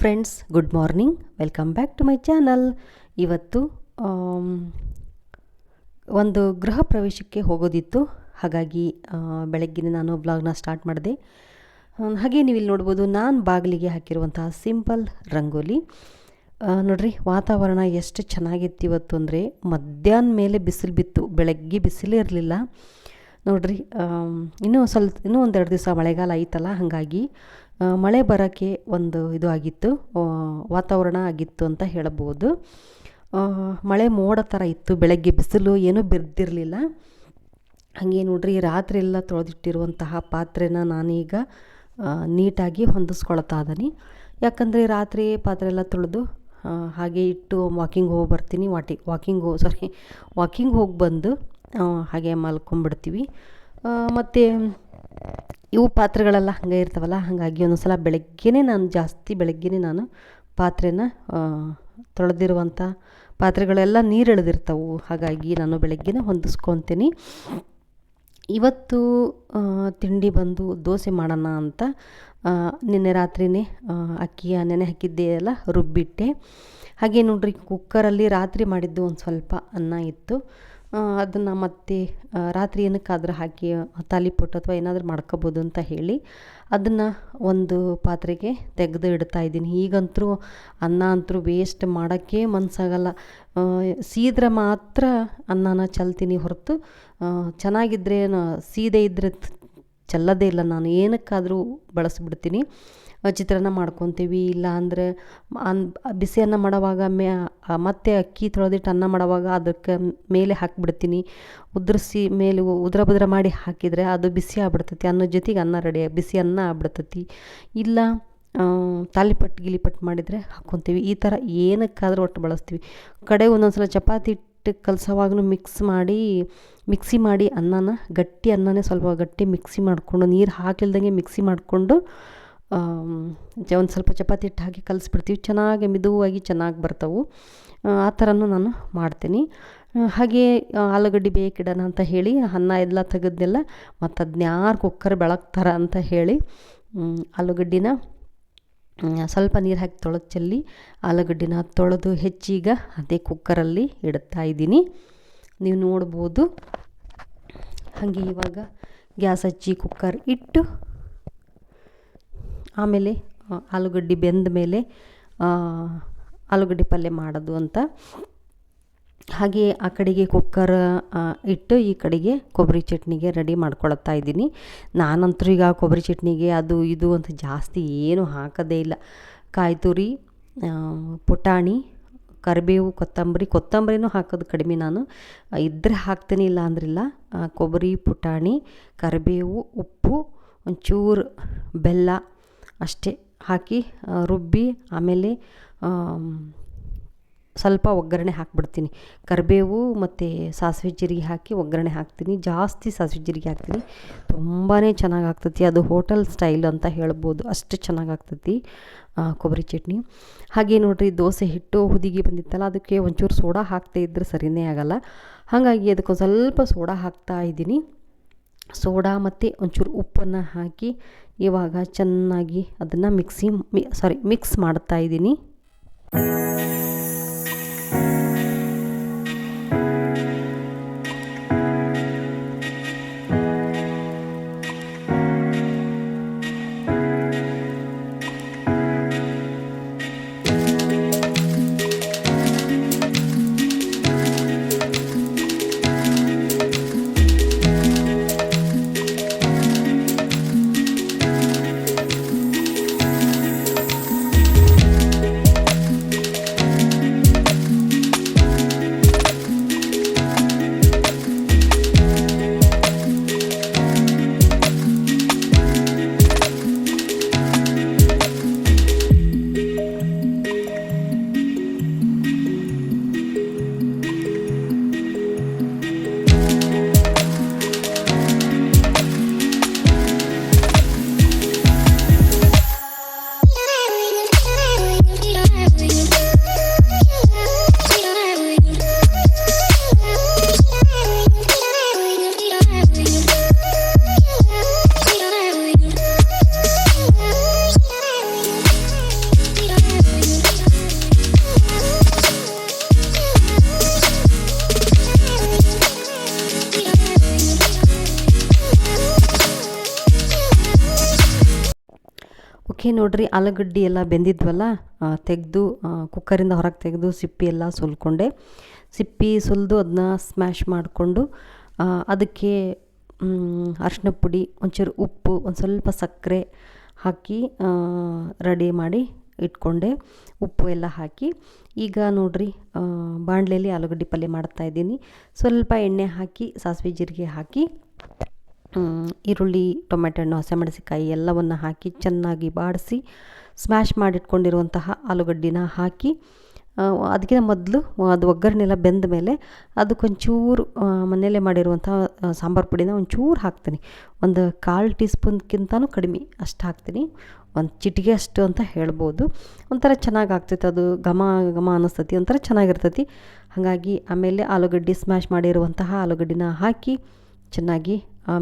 Friends good morning welcome back to my channel ಇವತ್ತು ಒಂದು ಗೃಹ ಪ್ರವೇಶಕ್ಕೆ ಹೋಗೋದಿತ್ತು. ಹಾಗಾಗಿ ಬೆಳಗ್ಗಿನ ನಾನು ಬ್ಲಾಗ್ನ ಸ್ಟಾರ್ಟ್ ಮಾಡಿದೆ. ಹಾಗೆ ನೀವು ಇಲ್ಲಿ ನೋಡ್ಬೋದು, ನಾನು ಬಾಗಿಲಿಗೆ ಹಾಕಿರುವಂತಹ ಸಿಂಪಲ್ ರಂಗೋಲಿ. ನೋಡ್ರಿ, ವಾತಾವರಣ ಎಷ್ಟು ಚೆನ್ನಾಗಿತ್ತು ಇವತ್ತು ಅಂದರೆ, ಮಧ್ಯಾಹ್ನ ಮೇಲೆ ಬಿಸಿಲು ಬಿತ್ತು. ಬೆಳಗ್ಗೆ ಬಿಸಿಲೇ ಇರಲಿಲ್ಲ. ನೋಡ್ರಿ ಇನ್ನೂ ಸ್ವಲ್ಪ, ಇನ್ನೂ ಒಂದೆರಡು ದಿವಸ ಮಳೆಗಾಲ ಐತಲ್ಲ, ಹಾಗಾಗಿ ಮಳೆ ಬರೋಕ್ಕೆ ಒಂದು ಇದು ಆಗಿತ್ತು ವಾತಾವರಣ ಆಗಿತ್ತು ಅಂತ ಹೇಳಬಹುದು. ಮಳೆ ಮೋಡ ಥರ ಇತ್ತು, ಬೆಳಗ್ಗೆ ಬಿಸಿಲು ಏನೂ ಬಿದ್ದಿರಲಿಲ್ಲ. ಹಾಗೆ ನೋಡ್ರಿ, ರಾತ್ರಿ ಎಲ್ಲ ತೊಳೆದಿಟ್ಟಿರುವಂತಹ ಪಾತ್ರೆನ ನಾನೀಗ ನೀಟಾಗಿ ಹೊಂದಿಸ್ಕೊಳ್ತಾ ಇದ್ದೀನಿ. ಯಾಕಂದರೆ ರಾತ್ರಿ ಪಾತ್ರೆ ಎಲ್ಲ ತೊಳೆದು ಹಾಗೆ ಇಟ್ಟು ವಾಕಿಂಗ್ ಹೋಗಿ ಬರ್ತೀನಿ. ವಾಟಿ, ವಾಕಿಂಗ್ ಹೋಗಿ ಸಾರಿ, ವಾಕಿಂಗ್ ಹೋಗಿ ಬಂದು ಹಾಗೆ ಮಲ್ಕೊಂಬಿಡ್ತೀವಿ ಮತ್ತು ಇವು ಪಾತ್ರೆಗಳೆಲ್ಲ ಹಾಗೆ ಇರ್ತಾವಲ್ಲ, ಹಾಗಾಗಿ ಒಂದೊಂದು ಸಲ ಬೆಳಗ್ಗೆನೇ ನಾನು ಜಾಸ್ತಿ ಬೆಳಗ್ಗೆನೇ ನಾನು ಪಾತ್ರೆನ ತೊಳೆದಿರುವಂಥ ಪಾತ್ರೆಗಳೆಲ್ಲ ನೀರು ಎಳೆದಿರ್ತಾವೆ ಹಾಗಾಗಿ ನಾನು ಬೆಳಗ್ಗೆನೇ ಹೊಂದಿಸ್ಕೊತೀನಿ. ಇವತ್ತು ತಿಂಡಿ ಬಂದು ದೋಸೆ ಮಾಡೋಣ ಅಂತ ನಿನ್ನೆ ರಾತ್ರಿನೇ ಅಕ್ಕಿಯ ನೆನೆ ಹಾಕಿದ್ದೆ ಎಲ್ಲ ರುಬ್ಬಿಟ್ಟೆ. ಹಾಗೆ ನೋಡ್ರಿ ಕುಕ್ಕರಲ್ಲಿ ರಾತ್ರಿ ಮಾಡಿದ್ದು ಒಂದು ಸ್ವಲ್ಪ ಅನ್ನ ಇತ್ತು. ಅದನ್ನು ಮತ್ತೆ ರಾತ್ರಿ ಏನಕ್ಕಾದ್ರೂ ಹಾಕಿ ತಾಲಿಪೊಟ್ಟು ಅಥವಾ ಏನಾದರೂ ಮಾಡ್ಕೋಬೋದು ಅಂತ ಹೇಳಿ ಅದನ್ನು ಒಂದು ಪಾತ್ರೆಗೆ ತೆಗೆದು ಇಡ್ತಾ ಇದ್ದೀನಿ. ಈಗಂತೂ ಅನ್ನ ಅಂತೂ ವೇಸ್ಟ್ ಮಾಡೋಕ್ಕೆ ಮನಸ್ಸಾಗಲ್ಲ ಸೀದ್ರೆ ಮಾತ್ರ ಅನ್ನನ ಚಲ್ತೀನಿ ಹೊರತು ಚೆನ್ನಾಗಿದ್ರೆ ಸೀದೆ ಇದ್ದರೆ ಚೆಲ್ಲೋದೇ ಇಲ್ಲ. ನಾನು ಏನಕ್ಕಾದರೂ ಬಳಸಿಬಿಡ್ತೀನಿ. ಚಿತ್ರಾನ್ನ ಮಾಡ್ಕೊತೀವಿ ಇಲ್ಲ ಅಂದರೆ ಅನ್ ಬಿಸಿ ಅನ್ನ ಮಾಡೋವಾಗ ಮೇ ಮತ್ತೆ ಅಕ್ಕಿ ತೊಳೆದಿಟ್ಟು ಅನ್ನ ಮಾಡೋವಾಗ ಅದಕ್ಕೆ ಮೇಲೆ ಹಾಕಿಬಿಡ್ತೀನಿ. ಉದುರಿಸಿ ಮೇಲೆ ಉದ್ರ ಬದ್ರ ಮಾಡಿ ಹಾಕಿದರೆ ಅದು ಬಿಸಿ ಆಗ್ಬಿಡ್ತೈತಿ. ಅನ್ನೋ ಜೊತೆಗೆ ಅನ್ನ ರೆಡಿ ಬಿಸಿ ಅನ್ನ ಆಗ್ಬಿಡ್ತೈತಿ. ಇಲ್ಲ ತಾಲಿಪಟ್ಟು ಗಿಲಿಪಟ್ಟು ಮಾಡಿದರೆ ಹಾಕ್ಕೊತೀವಿ. ಈ ಥರ ಏನಕ್ಕಾದರೂ ಒಟ್ಟು ಬಳಸ್ತೀವಿ. ಕಡೆ ಒಂದೊಂದು ಸಲ ಚಪಾತಿ ಹಿಟ್ಟು ಕಲಸೋವಾಗೂ ಮಿಕ್ಸ್ ಮಾಡಿ ಮಿಕ್ಸಿ ಮಾಡಿ ಅನ್ನನ, ಗಟ್ಟಿ ಅನ್ನನೇ ಸ್ವಲ್ಪ ಗಟ್ಟಿ ಮಿಕ್ಸಿ ಮಾಡಿಕೊಂಡು, ನೀರು ಹಾಕಿಲ್ದಂಗೆ ಮಿಕ್ಸಿ ಮಾಡಿಕೊಂಡು ಒಂದು ಸ್ವಲ್ಪ ಚಪಾತಿ ಹಿಟ್ಟು ಹಾಕಿ ಕಲಿಸ್ಬಿಡ್ತೀವಿ. ಚೆನ್ನಾಗಿ ಮಿದುವಾಗಿ ಚೆನ್ನಾಗಿ ಬರ್ತವೆ. ಆ ಥರನೂ ನಾನು ಮಾಡ್ತೀನಿ. ಹಾಗೆ ಆಲೂಗಡ್ಡೆ ಬೇಕಿಡೋಣ ಅಂತ ಹೇಳಿ, ಅನ್ನ ಎಲ್ಲ ತೆಗೆದ್ನೆಲ್ಲ ಮತ್ತು ಅದನ್ನ ಯಾರು ಕುಕ್ಕರ್ ಬೆಳಗ್ತಾರ ಅಂತ ಹೇಳಿ ಆಲೂಗಡ್ಡಿನ ಸ್ವಲ್ಪ ನೀರು ಹಾಕಿ ತೊಳೆದು ಚೆಲ್ಲಿ ಆಲೂಗಡ್ಡಿನ ತೊಳೆದು ಹೆಚ್ಚೀಗ ಅದೇ ಕುಕ್ಕರಲ್ಲಿ ಇಡ್ತಾ ಇದ್ದೀನಿ. ನೀವು ನೋಡ್ಬೋದು. ಹಾಗೆ ಇವಾಗ ಗ್ಯಾಸ್ ಹಚ್ಚಿ ಕುಕ್ಕರ್ ಇಟ್ಟು ಆಮೇಲೆ ಆಲೂಗಡ್ಡೆ ಬೆಂದ ಮೇಲೆ ಆಲೂಗಡ್ಡೆ ಪಲ್ಯ ಮಾಡೋದು ಅಂತ. ಹಾಗೆ ಆ ಕಡೆಗೆ ಕುಕ್ಕರ್ ಇಟ್ಟು ಈ ಕಡೆಗೆ ಕೊಬ್ಬರಿ ಚಟ್ನಿಗೆ ರೆಡಿ ಮಾಡ್ಕೊಳ್ತಾ ಇದ್ದೀನಿ. ನಾನಂತರೂ ಈಗ ಕೊಬ್ಬರಿ ಚಟ್ನಿಗೆ ಅದು ಇದು ಅಂತ ಜಾಸ್ತಿ ಏನು ಹಾಕೋದೇ ಇಲ್ಲ. ಕಾಯಿ ತುರಿ ಪುಟಾಣಿ, ಕರಿಬೇವು, ಕೊತ್ತಂಬರಿ, ಕೊತ್ತಂಬರಿನೂ ಹಾಕೋದು ಕಡಿಮೆ ನಾನು. ಇದ್ರೆ ಹಾಕ್ತೀನಿ ಇಲ್ಲ ಅಂದ್ರಿಲ್ಲ. ಕೊಬ್ಬರಿ, ಪುಟಾಣಿ, ಕರಿಬೇವು, ಉಪ್ಪು, ಒಂಚೂರು ಬೆಲ್ಲ ಅಷ್ಟೇ ಹಾಕಿ ರುಬ್ಬಿ, ಆಮೇಲೆ ಸ್ವಲ್ಪ ಒಗ್ಗರಣೆ ಹಾಕ್ಬಿಡ್ತೀನಿ. ಕರಿಬೇವು ಮತ್ತು ಸಾಸಿವೆ ಜೀರಿಗೆ ಹಾಕಿ ಒಗ್ಗರಣೆ ಹಾಕ್ತೀನಿ. ಜಾಸ್ತಿ ಸಾಸಿವೆ ಜೀರಿಗೆ ಹಾಕ್ತೀನಿ. ತುಂಬಾ ಚೆನ್ನಾಗಿ ಆಗ್ತೈತಿ. ಅದು ಹೋಟೆಲ್ ಸ್ಟೈಲ್ ಅಂತ ಹೇಳ್ಬೋದು. ಅಷ್ಟು ಚೆನ್ನಾಗಿ ಆಗ್ತೈತಿ ಕೊಬ್ಬರಿ ಚಟ್ನಿ. ಹಾಗೆ ನೋಡಿರಿ, ದೋಸೆ ಹಿಟ್ಟು ಹುದಿಗೆ ಬಂದಿತ್ತಲ್ಲ, ಅದಕ್ಕೆ ಒಂಚೂರು ಸೋಡಾ ಹಾಕ್ತಾ ಇದ್ದರೆ ಸರಿಯೇ ಆಗಲ್ಲ. ಹಾಗಾಗಿ ಅದಕ್ಕೆ ಒಂದು ಸ್ವಲ್ಪ ಸೋಡಾ ಹಾಕ್ತಾ ಇದ್ದೀನಿ. ಸೋಡಾ ಮತ್ತು ಒಂಚೂರು ಉಪ್ಪನ್ನು ಹಾಕಿ ಇವಾಗ ಚೆನ್ನಾಗಿ ಅದನ್ನು ಮಿಕ್ಸಿ ಸಾರಿ ಮಿಕ್ಸ್ ಮಾಡ್ತಾ ಓಕೆ ನೋಡ್ರಿ ಆಲೂಗಡ್ಡೆ ಎಲ್ಲ ಬೆಂದಿದ್ವಲ್ಲ ತೆಗೆದು ಕುಕ್ಕರಿಂದ ಹೊರಗೆ ತೆಗೆದು ಸಿಪ್ಪಿ ಎಲ್ಲ ಸುಲ್ಕೊಂಡೆ. ಸಿಪ್ಪಿ ಸುಲಿದು ಅದನ್ನ ಸ್ಮ್ಯಾಶ್ ಮಾಡಿಕೊಂಡು ಅದಕ್ಕೆ ಅರಿಶಿನ ಪುಡಿ, ಒಂಚೂರು ಉಪ್ಪು, ಒಂದು ಸ್ವಲ್ಪ ಸಕ್ಕರೆ ಹಾಕಿ ರೆಡಿ ಮಾಡಿ ಇಟ್ಕೊಂಡೆ. ಉಪ್ಪು ಎಲ್ಲ ಹಾಕಿ, ಈಗ ನೋಡಿರಿ ಬಾಣಲೆಯಲ್ಲಿ ಆಲೂಗಡ್ಡೆ ಪಲ್ಯ ಮಾಡ್ತಾಯಿದ್ದೀನಿ ಸ್ವಲ್ಪ ಎಣ್ಣೆ ಹಾಕಿ, ಸಾಸಿವೆ ಜೀರಿಗೆ ಹಾಕಿ ಈರುಳ್ಳಿ ಟೊಮೆಟೊ ಹಣ್ಣು ಹಸಿಮೆಣಸಿಕಾಯಿ ಎಲ್ಲವನ್ನು ಹಾಕಿ ಚೆನ್ನಾಗಿ ಬಾಡಿಸಿ ಸ್ಮ್ಯಾಶ್ ಮಾಡಿಟ್ಕೊಂಡಿರುವಂತಹ ಆಲೂಗಡ್ಡಿನ ಹಾಕಿ ಅದಕ್ಕಿಂತ ಮೊದಲು ಅದು ಒಗ್ಗರಣೆಲ್ಲ ಬೆಂದ ಮೇಲೆ ಅದಕ್ಕೊಂಚೂರು ಮನೆಯಲ್ಲೇ ಮಾಡಿರುವಂಥ ಸಾಂಬಾರು ಪುಡಿನ ಒಂಚೂರು ಹಾಕ್ತೀನಿ. ಒಂದು ಕಾಲು ಟೀ ಸ್ಪೂನ್ಗಿಂತನೂ ಕಡಿಮೆ ಅಷ್ಟು ಹಾಕ್ತೀನಿ. ಒಂದು ಚಿಟಿಕೆ ಅಷ್ಟು ಅಂತ ಹೇಳ್ಬೋದು. ಒಂಥರ ಚೆನ್ನಾಗಿ ಆಗ್ತೈತೆ ಅದು. ಘಮ ಘಮ ಅನ್ನಿಸ್ತತಿ ಒಂಥರ ಚೆನ್ನಾಗಿರ್ತೈತಿ. ಹಾಗಾಗಿ ಆಮೇಲೆ ಆಲೂಗಡ್ಡೆ ಸ್ಮ್ಯಾಶ್ ಮಾಡಿರುವಂತಹ ಆಲೂಗಡ್ಡಿನ ಹಾಕಿ ಚೆನ್ನಾಗಿ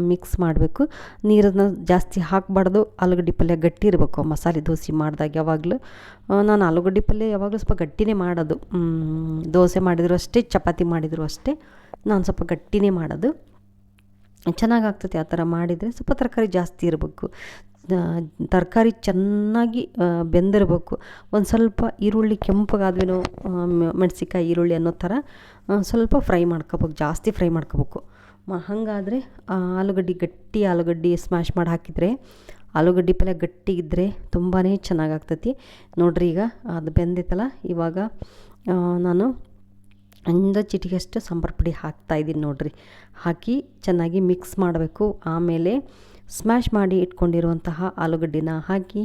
ಮಿಕ್ಸ್ ಮಾಡಬೇಕು. ನೀರನ್ನು ಜಾಸ್ತಿ ಹಾಕಬಾರ್ದು. ಆಲೂಗಡ್ಡೆ ಪಲ್ಯ ಗಟ್ಟಿ ಇರಬೇಕು. ಮಸಾಲೆ ದೋಸೆ ಮಾಡಿದಾಗ ಯಾವಾಗಲೂ. ನಾನು ಆಲೂಗಡ್ಡೆ ಪಲ್ಯ ಯಾವಾಗಲೂ ಸ್ವಲ್ಪ ಗಟ್ಟಿನೇ ಮಾಡೋದು. ದೋಸೆ ಮಾಡಿದರೂ ಅಷ್ಟೇ, ಚಪಾತಿ ಮಾಡಿದರೂ ಅಷ್ಟೇ. ನಾನು ಸ್ವಲ್ಪ ಗಟ್ಟಿನೇ ಮಾಡೋದು. ಚೆನ್ನಾಗಿ ಆಗ್ತೈತೆ ಆ ಥರ ಮಾಡಿದರೆ ಸ್ವಲ್ಪ ತರಕಾರಿ ಜಾಸ್ತಿ ಇರಬೇಕು. ತರಕಾರಿ ಚೆನ್ನಾಗಿ ಬೆಂದಿರಬೇಕು. ಒಂದು ಸ್ವಲ್ಪ ಈರುಳ್ಳಿ ಕೆಂಪಗಾದ್ಮೇಲೆ ಮೆಣಸಿಕಾಯಿ ಈರುಳ್ಳಿ ಅನ್ನೋ ಥರ ಸ್ವಲ್ಪ ಫ್ರೈ ಮಾಡ್ಕೋಬೇಕು. ಜಾಸ್ತಿ ಫ್ರೈ ಮಾಡ್ಕೋಬೇಕು. ಹಾಗಾದರೆ ಆಲೂಗಡ್ಡೆ ಗಟ್ಟಿ ಆಲೂಗಡ್ಡೆ ಸ್ಮ್ಯಾಶ್ ಮಾಡಿ ಹಾಕಿದರೆ, ಆಲೂಗಡ್ಡೆ ಪಲ್ಯ ಗಟ್ಟಿ ಇದ್ದರೆ ತುಂಬಾ ಚೆನ್ನಾಗಾಗ್ತೈತಿ. ನೋಡ್ರಿ ಈಗ ಅದು ಬೆಂದಿತ್ತಲ್ಲ, ಇವಾಗ ನಾನು ಒಂದು ಚಿಟಿಗೆಷ್ಟು ಸಾಂಬಾರು ಪುಡಿ ಹಾಕ್ತಾಯಿದ್ದೀನಿ ನೋಡ್ರಿ. ಹಾಕಿ ಚೆನ್ನಾಗಿ ಮಿಕ್ಸ್ ಮಾಡಬೇಕು. ಆಮೇಲೆ ಸ್ಮ್ಯಾಶ್ ಮಾಡಿ ಇಟ್ಕೊಂಡಿರುವಂತಹ ಆಲೂಗಡ್ಡೆನ ಹಾಕಿ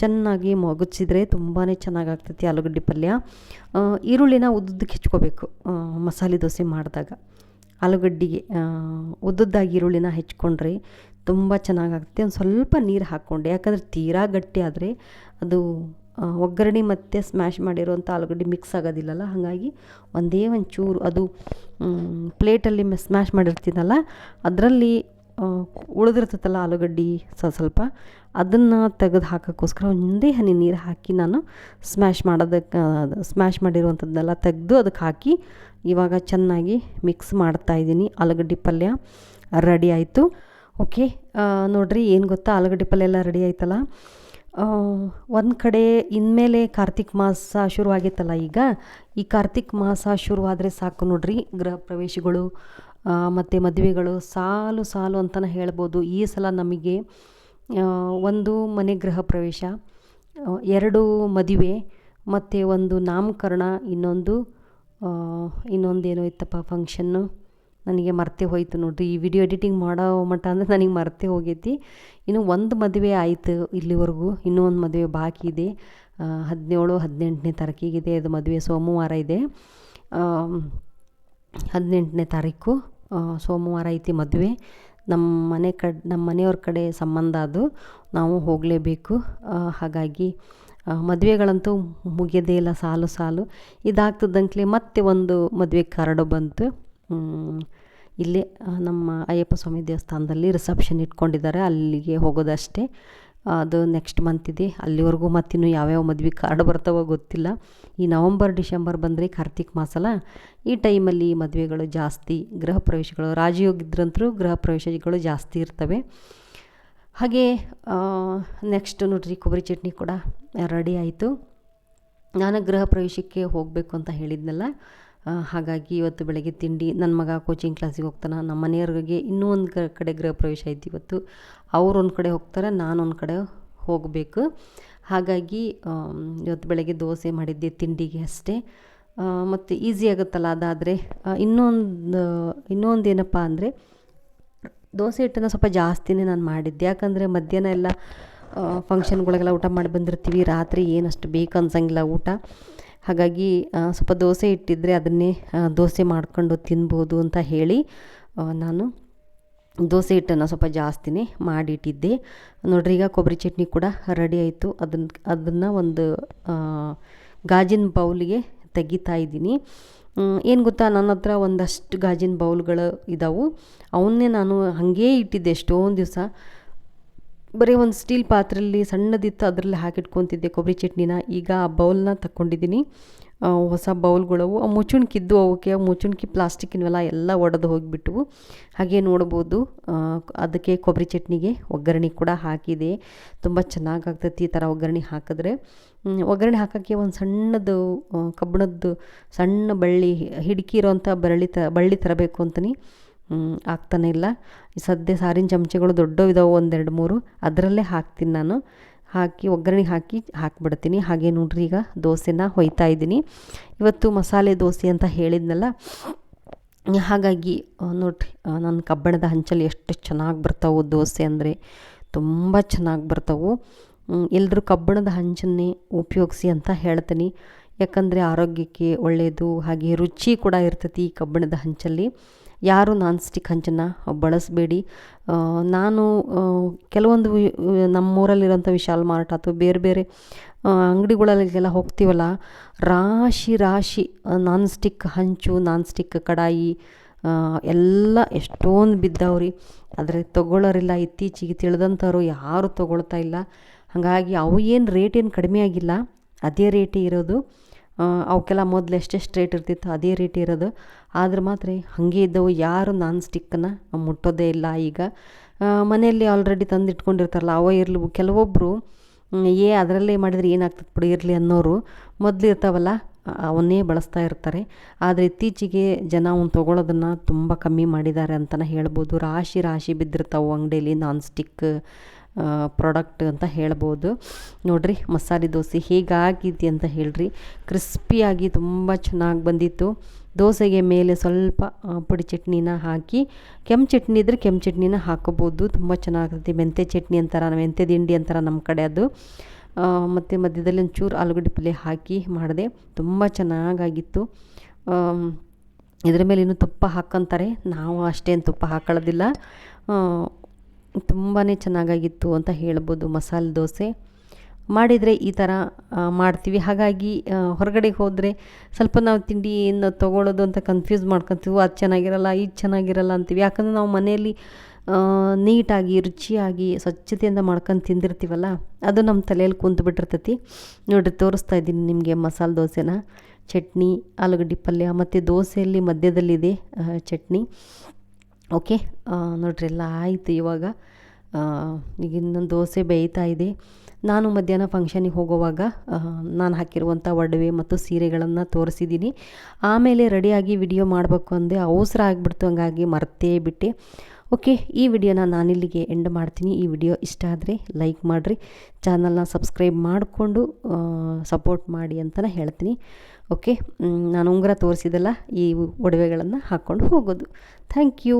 ಚೆನ್ನಾಗಿ ಮಗುಚಿದ್ರೆ ತುಂಬಾ ಚೆನ್ನಾಗಾಗ್ತೈತಿ ಆಲೂಗಡ್ಡೆ ಪಲ್ಯ. ಈರುಳ್ಳಿನ ಉದ್ದಕ್ಕೆ ಹೆಚ್ಕೋಬೇಕು ಮಸಾಲೆ ದೋಸೆ ಮಾಡಿದಾಗ. ಆಲೂಗಡ್ಡೆಗೆ ಉದ್ದುದ್ದಾಗಿ ಈರುಳ್ಳಿನ ಹೆಚ್ಕೊಂಡ್ರೆ ತುಂಬ ಚೆನ್ನಾಗಾಗುತ್ತೆ. ಒಂದು ಸ್ವಲ್ಪ ನೀರು ಹಾಕ್ಕೊಂಡೆ. ಯಾಕಂದರೆ ತೀರಾ ಗಟ್ಟಿ ಆದರೆ ಅದು ಒಗ್ಗರಣೆ ಮತ್ತು ಸ್ಮ್ಯಾಶ್ ಮಾಡಿರೋಂಥ ಆಲೂಗಡ್ಡೆ ಮಿಕ್ಸ್ ಆಗೋದಿಲ್ಲಲ್ಲ? ಹಾಗಾಗಿ ಒಂದೇ ಒಂದು ಚೂರು ಅದು ಪ್ಲೇಟಲ್ಲಿ ಸ್ಮ್ಯಾಶ್ ಮಾಡಿರ್ತೀನಲ್ಲ? ಅದರಲ್ಲಿ ಉಳಿದಿರ್ತೈತಲ್ಲ ಆಲೂಗಡ್ಡೆ ಸ್ವಲ್ಪ, ಅದನ್ನು ತೆಗೆದು ಹಾಕೋಕ್ಕೋಸ್ಕರ ಒಂದೇ ಹನಿ ನೀರು ಹಾಕಿ ನಾನು ಸ್ಮ್ಯಾಶ್ ಮಾಡೋದಕ್ಕೆ ಸ್ಮ್ಯಾಶ್ ಮಾಡಿರುವಂಥದ್ದೆಲ್ಲ ತೆಗೆದು ಅದಕ್ಕೆ ಹಾಕಿ ಇವಾಗ ಚೆನ್ನಾಗಿ ಮಿಕ್ಸ್ ಮಾಡ್ತಾಯಿದ್ದೀನಿ ಆಲೂಗಡ್ಡೆ ಪಲ್ಯ ರೆಡಿ ಆಯಿತು. ಓಕೆ ನೋಡಿರಿ ಏನು ಗೊತ್ತಾ? ಆಲೂಗಡ್ಡೆ ಪಲ್ಯ ಎಲ್ಲ ರೆಡಿ ಆಯ್ತಲ್ಲ? ಒಂದು ಕಡೆ ಇನ್ಮೇಲೆ ಕಾರ್ತಿಕ್ ಮಾಸ ಶುರುವಾಗಿತ್ತಲ್ಲ ಈಗ, ಈ ಕಾರ್ತಿಕ್ ಮಾಸ ಶುರುವಾದರೆ ಸಾಕು ನೋಡ್ರಿ ಗೃಹ ಪ್ರವೇಶಗಳು ಮತ್ತು ಮದುವೆಗಳು ಸಾಲು ಸಾಲು ಅಂತಲೇ ಹೇಳ್ಬೋದು. ಈ ಸಲ ನಮಗೆ ಒಂದು ಮನೆ ಗೃಹ ಪ್ರವೇಶ ಎರಡು ಮದುವೆ, ಮತ್ತು ಒಂದು ನಾಮಕರಣ, ಇನ್ನೊಂದು ಇನ್ನೊಂದೇನೋ ಇತ್ತಪ್ಪ, ಫಂಕ್ಷನ್ನು. ನನಗೆ ಮರ್ತೇ ಹೋಯಿತು ನೋಡಿರಿ. ಈ ವಿಡಿಯೋ ಎಡಿಟಿಂಗ್ ಮಾಡೋ ಮಟ್ಟ ಅಂದರೆ ನನಗೆ ಮರ್ತೇ ಹೋಗೈತಿ. ಇನ್ನು ಒಂದು ಮದುವೆ ಆಯಿತು ಇಲ್ಲಿವರೆಗೂ. ಇನ್ನೂ ಒಂದು ಮದುವೆ ಬಾಕಿ ಇದೆ. ಹದಿನೇಳು, ಹದಿನೆಂಟನೇ ತಾರೀಕಿಗಿದೆ ಅದು ಮದುವೆ ಸೋಮವಾರ ಇದೆ. ಹದಿನೆಂಟನೇ ತಾರೀಕು ಸೋಮವಾರ ಐತಿ ಮದುವೆ. ನಮ್ಮ ಮನೆ ಕಡ್, ನಮ್ಮ ಮನೆಯವ್ರ ಕಡೆ ಸಂಬಂಧ ಅದು. ನಾವು ಹೋಗಲೇಬೇಕು. ಹಾಗಾಗಿ ಮದುವೆಗಳಂತೂ ಮುಗಿಯೋದೇ ಇಲ್ಲ, ಸಾಲು ಸಾಲು. ಇದಾಗ್ತದಂಕ್ಲೆ ಮತ್ತೆ ಒಂದು ಮದುವೆ ಕಾರ್ಡು ಬಂತು. ಇಲ್ಲೇ ನಮ್ಮ ಅಯ್ಯಪ್ಪ ಸ್ವಾಮಿ ದೇವಸ್ಥಾನದಲ್ಲಿ ರಿಸೆಪ್ಷನ್ ಇಟ್ಕೊಂಡಿದ್ದಾರೆ. ಅಲ್ಲಿಗೆ ಹೋಗೋದಷ್ಟೇ. ಅದು ನೆಕ್ಸ್ಟ್ ಮಂತ್ ಇದೆ. ಅಲ್ಲಿವರೆಗೂ ಮತ್ತಿನ್ನು ಯಾವ್ಯಾವ ಮದ್ವೆ ಕಾರ್ಡ್ ಬರ್ತಾವೋ ಗೊತ್ತಿಲ್ಲ. ಈ ನವಂಬರ್, ಡಿಸೆಂಬರ್ ಬಂದರೆ ಕಾರ್ತಿಕ್ ಮಾಸಲ್ಲ ಈ ಟೈಮಲ್ಲಿ ಮದುವೆಗಳು ಜಾಸ್ತಿ, ಗೃಹ ಪ್ರವೇಶಗಳು ರಾಜಯೋಗಿದ್ರಂತರೂ ಗೃಹ ಪ್ರವೇಶಗಳು ಜಾಸ್ತಿ ಇರ್ತವೆ. ಹಾಗೆ ನೆಕ್ಸ್ಟ್ ನೋಡ್ರಿ, ಕೊಬ್ಬರಿ ಚಟ್ನಿ ಕೂಡ ರೆಡಿ ಆಯಿತು. ನಾನು ಗೃಹ ಪ್ರವೇಶಕ್ಕೆ ಹೋಗಬೇಕು ಅಂತ ಹೇಳಿದ್ನಲ್ಲ. ಹಾಗಾಗಿ ಇವತ್ತು ಬೆಳಗ್ಗೆ ತಿಂಡಿ ನನ್ನ ಮಗ ಕೋಚಿಂಗ್ ಕ್ಲಾಸಿಗೆ ಹೋಗ್ತಾನೆ. ನಮ್ಮ ಮನೆಯವ್ರಿಗೆ ಇನ್ನೂ ಒಂದು ಕಡೆ ಗೃಹ ಪ್ರವೇಶ ಐತಿ ಇವತ್ತು. ಅವ್ರು ಒಂದು ಕಡೆ ಹೋಗ್ತಾರೆ, ನಾನು ಒಂದು ಕಡೆ ಹೋಗಬೇಕು. ಹಾಗಾಗಿ ಇವತ್ತು ಬೆಳಗ್ಗೆ ದೋಸೆ ಮಾಡಿದ್ದೆ, ತಿಂಡಿಗೆ ಅಷ್ಟೇ. ಮತ್ತು ಈಸಿ ಆಗುತ್ತಲ್ಲ ಅದಾದರೆ? ಇನ್ನೊಂದು ಇನ್ನೊಂದು ಏನಪ್ಪ ಅಂದರೆ, ದೋಸೆ ಹಿಟ್ಟನ್ನು ಸ್ವಲ್ಪ ಜಾಸ್ತಿನೇ ನಾನು ಮಾಡಿದ್ದೆ. ಯಾಕಂದರೆ ಮಧ್ಯಾಹ್ನ ಎಲ್ಲ ಫಂಕ್ಷನ್ಗಳಿಗೆಲ್ಲ ಊಟ ಮಾಡಿ ಬಂದಿರ್ತೀವಿ, ರಾತ್ರಿ ಏನಷ್ಟು ಬೇಕು ಅನ್ಸಂಗಿಲ್ಲ ಊಟ. ಹಾಗಾಗಿ ಸ್ವಲ್ಪ ದೋಸೆ ಇಟ್ಟಿದ್ದರೆ ಅದನ್ನೇ ದೋಸೆ ಮಾಡ್ಕೊಂಡು ತಿನ್ಬೋದು ಅಂತ ಹೇಳಿ ನಾನು ದೋಸೆ ಹಿಟ್ಟನ್ನು ಸ್ವಲ್ಪ ಜಾಸ್ತಿನೇ ಮಾಡಿಟ್ಟಿದ್ದೆ. ನೋಡ್ರಿ, ಈಗ ಕೊಬ್ಬರಿ ಚಟ್ನಿ ಕೂಡ ರೆಡಿ ಆಯಿತು. ಅದನ್ನು ಅದನ್ನು ಒಂದು ಗಾಜಿನ ಬೌಲಿಗೆ ತೆಗಿತಾ ಇದ್ದೀನಿ. ಏನು ಗೊತ್ತಾ? ನನ್ನ ಹತ್ರ ಒಂದಷ್ಟು ಗಾಜಿನ ಬೌಲ್ಗಳು ಇದ್ದಾವೆ ಅವನ್ನೇ ನಾನು ಹಾಗೇ ಇಟ್ಟಿದ್ದೆ ಎಷ್ಟೊಂದು ದಿವಸ. ಬರೀ ಒಂದು ಸ್ಟೀಲ್ ಪಾತ್ರೆಯಲ್ಲಿ ಸಣ್ಣದಿತ್ತು, ಅದರಲ್ಲಿ ಹಾಕಿಟ್ಕೊತಿದ್ದೆ ಕೊಬ್ಬರಿ ಚಟ್ನಿನ. ಈಗ ಆ ಬೌಲ್ನ ತಕ್ಕೊಂಡಿದ್ದೀನಿ. ಹೊಸ ಬೌಲ್ಗಳವು ಆ ಮುಚ್ಚುಣ್ಕಿದ್ದು ಅವಕ್ಕೆ ಮುಚ್ಚುಣ್ಕಿ ಪ್ಲಾಸ್ಟಿಕ್ನವೆಲ್ಲ ಎಲ್ಲ ಒಡೆದು ಹೋಗಿಬಿಟ್ಟವು ಹಾಗೆ ನೋಡ್ಬೋದು ಅದಕ್ಕೆ ಕೊಬ್ಬರಿ ಚಟ್ನಿಗೆ ಒಗ್ಗರಣೆ ಕೂಡ ಹಾಕಿದೆ. ತುಂಬ ಚೆನ್ನಾಗಿ ಆಗ್ತೈತಿ ಈ ಥರ ಒಗ್ಗರಣೆ ಹಾಕಿದ್ರೆ. ಒಗ್ಗರಣೆ ಹಾಕೋಕ್ಕೆ ಒಂದು ಸಣ್ಣದು ಕಬ್ಬಣದ್ದು ಸಣ್ಣ ಬಳ್ಳಿ ಹಿಡ್ಕಿ ಇರೋವಂಥ ಬಳ್ಳಿ ತ ಬಳ್ಳಿ ತರಬೇಕು ಹ್ಮ್, ಆಗ್ತಾನೆ ಇಲ್ಲ. ಸದ್ಯ ಸಾರಿನ ಚಮಚಗಳು ದೊಡ್ಡವಿದಾವೆ ಒಂದೆರಡು ಮೂರು. ಅದರಲ್ಲೇ ಹಾಕ್ತೀನಿ ನಾನು. ಹಾಕಿ ಒಗ್ಗರಣೆ ಹಾಕಿ ಹಾಕ್ಬಿಡ್ತೀನಿ. ಹಾಗೆ ನೋಡ್ರಿ ಈಗ ದೋಸೆನ ಹೊಯ್ತಾ ಇದ್ದೀನಿ. ಇವತ್ತು ಮಸಾಲೆ ದೋಸೆ ಅಂತ ಹೇಳಿದ್ನಲ್ಲ, ಹಾಗಾಗಿ ನೋಡಿರಿ ನನ್ನ ಕಬ್ಬಣದ ಹಂಚಲ್ಲಿ ಎಷ್ಟು ಚೆನ್ನಾಗಿ ಬರ್ತಾವೆ ದೋಸೆ ಅಂದರೆ. ತುಂಬ ಚೆನ್ನಾಗಿ ಬರ್ತಾವೆ. ಎಲ್ಲರೂ ಕಬ್ಬಣದ ಹಂಚನ್ನೇ ಉಪಯೋಗಿಸಿ ಅಂತ ಹೇಳ್ತೀನಿ. ಯಾಕಂದರೆ ಆರೋಗ್ಯಕ್ಕೆ ಒಳ್ಳೆಯದು ಹಾಗೆ ರುಚಿ ಕೂಡ ಇರ್ತೈತಿ ಈ ಕಬ್ಬಣದ ಹಂಚಲ್ಲಿ. ಯಾರು ನಾನ್ ಸ್ಟಿಕ್ ಹಂಚನ್ನು ಬಳಸಬೇಡಿ ನಾನು ಕೆಲವೊಂದು ನಮ್ಮೂರಲ್ಲಿರೋಂಥ ವಿಶಾಲ್ ಮಾರ್ಟ್ ಅಥವಾ ಬೇರೆ ಬೇರೆ ಅಂಗಡಿಗಳಲ್ಲಿಗೆಲ್ಲ ಹೋಗ್ತೀವಲ್ಲ, ರಾಶಿ ರಾಶಿ ನಾನ್ ಸ್ಟಿಕ್ ಹಂಚು ನಾನ್ ಸ್ಟಿಕ್ ಕಡಾಯಿ ಎಲ್ಲ ಎಷ್ಟೊಂದು ಬಿದ್ದಾವ್ರಿ. ಆದರೆ ತೊಗೊಳ್ಳೋರಿಲ್ಲ, ಇತ್ತೀಚೆಗೆ ತಿಳಿದಂಥವ್ರು ಯಾರು ತೊಗೊಳ್ತಾ ಇಲ್ಲ. ಹಾಗಾಗಿ ಅವು ಏನು ರೇಟ್ ಏನು ಕಡಿಮೆ ಆಗಿಲ್ಲ. ಅದೇ ರೇಟೇ ಇರೋದು. ಅವಕ್ಕೆಲ್ಲ ಮೊದಲು ಎಷ್ಟೇ ಸ್ಟ್ರೇಟ್ ಇರ್ತಿತ್ತು, ಅದೇ ರೀತಿ ಇರೋದು. ಆದ್ರೆ ಮಾತ್ರ ಹಾಗೆ ಇದ್ದವು, ಯಾರು ನಾನ್ ಸ್ಟಿಕ್ಕನ್ನು ಮುಟ್ಟೋದೇ ಇಲ್ಲ ಈಗ. ಮನೆಯಲ್ಲಿ ಆಲ್ರೆಡಿ ತಂದು ಇಟ್ಕೊಂಡಿರ್ತಾರಲ್ಲ ಅವ ಇರಲಿ ಕೆಲವೊಬ್ಬರು ಏ ಅದರಲ್ಲೇ ಮಾಡಿದರೆ ಏನಾಗ್ತದೆ ಬಿಡಿ, ಇರಲಿ ಅನ್ನೋರು ಮೊದಲು ಇರ್ತಾವಲ್ಲ ಅವನ್ನೇ ಬಳಸ್ತಾ ಇರ್ತಾರೆ. ಆದರೆ ಇತ್ತೀಚೆಗೆ ಜನ ಅವ್ನು ತೊಗೊಳೋದನ್ನು ತುಂಬ ಕಮ್ಮಿ ಮಾಡಿದ್ದಾರೆ ಅಂತಲೇ ಹೇಳ್ಬೋದು. ರಾಶಿ ರಾಶಿ ಬಿದ್ದಿರ್ತಾವೆ ಅಂಗಡಿಯಲ್ಲಿ ನಾನ್ ಸ್ಟಿಕ್ ಪ್ರಾಡಕ್ಟ್ ಅಂತ ಹೇಳ್ಬೋದು. ನೋಡ್ರಿ, ಮಸಾಲೆ ದೋಸೆ ಹೇಗಾಗಿದೆ ಅಂತ ಹೇಳ್ರಿ. ಕ್ರಿಸ್ಪಿಯಾಗಿ ತುಂಬ ಚೆನ್ನಾಗಿ ಬಂದಿತ್ತು. ದೋಸೆಗೆ ಮೇಲೆ ಸ್ವಲ್ಪ ಪುಡಿ ಚಟ್ನಿನ ಹಾಕಿ, ಕೆಂಪು ಚಟ್ನಿ ಇದ್ರೆ ಕೆಂಪು ಚಟ್ನಿನ ಹಾಕೋಬೋದು ತುಂಬ ಚೆನ್ನಾಗಿರುತ್ತೆ ಮೆಂತೆ ಚಟ್ನಿ ಅಂತಾರ ಮೆಂತೆ ದಿಂಡಿ ಅಂತಾರ ನಮ್ಮ ಕಡೆ ಅದು. ಮತ್ತು ಮಧ್ಯದಲ್ಲಿ ಒಂಚೂರು ಆಲೂಗಡ್ಡೆ ಪಲ್ಯ ಹಾಕಿ ಮಾಡಿದೆ. ತುಂಬ ಚೆನ್ನಾಗಾಗಿತ್ತು. ಇದ್ರ ಮೇಲೆ ಇನ್ನೂ ತುಪ್ಪ ಹಾಕಂತಾರೆ. ನಾವು ಅಷ್ಟೇನು ತುಪ್ಪ ಹಾಕೊಳ್ಳೋದಿಲ್ಲ. ತುಂಬಾ ಚೆನ್ನಾಗಾಗಿತ್ತು ಅಂತ ಹೇಳ್ಬೋದು ಮಸಾಲೆ ದೋಸೆ. ಮಾಡಿದರೆ ಈ ಥರ ಮಾಡ್ತೀವಿ. ಹಾಗಾಗಿ ಹೊರಗಡೆ ಹೋದರೆ ಸ್ವಲ್ಪ ನಾವು ತಿಂಡಿಯನ್ನು ತೊಗೊಳ್ಳೋದು ಅಂತ ಕನ್ಫ್ಯೂಸ್ ಮಾಡ್ಕೊತೀವಿ. ಅದು ಚೆನ್ನಾಗಿರಲ್ಲ, ಇದು ಚೆನ್ನಾಗಿರಲ್ಲ ಅಂತೀವಿ. ಯಾಕಂದರೆ ನಾವು ಮನೆಯಲ್ಲಿ ನೀಟಾಗಿ, ರುಚಿಯಾಗಿ, ಸ್ವಚ್ಛತೆಯಿಂದ ಮಾಡ್ಕೊಂಡು ತಿಂದಿರ್ತೀವಲ್ಲ, ಅದು ನಮ್ಮ ತಲೆಯಲ್ಲಿ ಕುಂತು ಬಿಟ್ಟಿರ್ತೈತಿ. ನೋಡಿರಿ, ತೋರಿಸ್ತಾ ಇದ್ದೀನಿ ನಿಮಗೆ ಮಸಾಲೆ ದೋಸೆನ. ಚಟ್ನಿ, ಆಲೂಗಡ್ಡೆ ಪಲ್ಯ, ಮತ್ತು ದೋಸೆಯಲ್ಲಿ ಮಧ್ಯದಲ್ಲಿದೆ ಚಟ್ನಿ. ಓಕೆ ನೋಡ್ರಿ, ಎಲ್ಲ ಆಯಿತು ಇವಾಗ. ಈಗ ಇನ್ನೊಂದು ದೋಸೆ ಬೇಯ್ತಾ ಇದೆ. ನಾನು ಮಧ್ಯಾಹ್ನ ಫಂಕ್ಷನಿಗೆ ಹೋಗುವಾಗ ನಾನು ಹಾಕಿರುವಂಥ ಒಡವೆ ಮತ್ತು ಸೀರೆಗಳನ್ನು ತೋರಿಸಿದ್ದೀನಿ ಆಮೇಲೆ ರೆಡಿಯಾಗಿ ವಿಡಿಯೋ ಮಾಡಬೇಕು ಅಂದೆ ಅವಸರ ಆಗಿಬಿಡ್ತು ಹಂಗಾಗಿ ಮರ್ತೇ ಬಿಟ್ಟೆ. ಓಕೆ, ಈ ವಿಡಿಯೋನ ನಾನಿಲ್ಲಿಗೆ ಎಂಡ್ ಮಾಡ್ತೀನಿ. ಈ ವಿಡಿಯೋ ಇಷ್ಟ ಆದರೆ ಲೈಕ್ ಮಾಡಿರಿ. ಚಾನಲ್ನ ಸಬ್ಸ್ಕ್ರೈಬ್ ಮಾಡಿಕೊಂಡು ಸಪೋರ್ಟ್ ಮಾಡಿ ಅಂತಲೇ ಹೇಳ್ತೀನಿ. ಓಕೆ ನಾನು ಉಂಗುರ ತೋರಿಸಿದಲ್ಲ ಈ ಒಡವೆಗಳನ್ನು ಹಾಕ್ಕೊಂಡು ಹೋಗೋದು. Thank you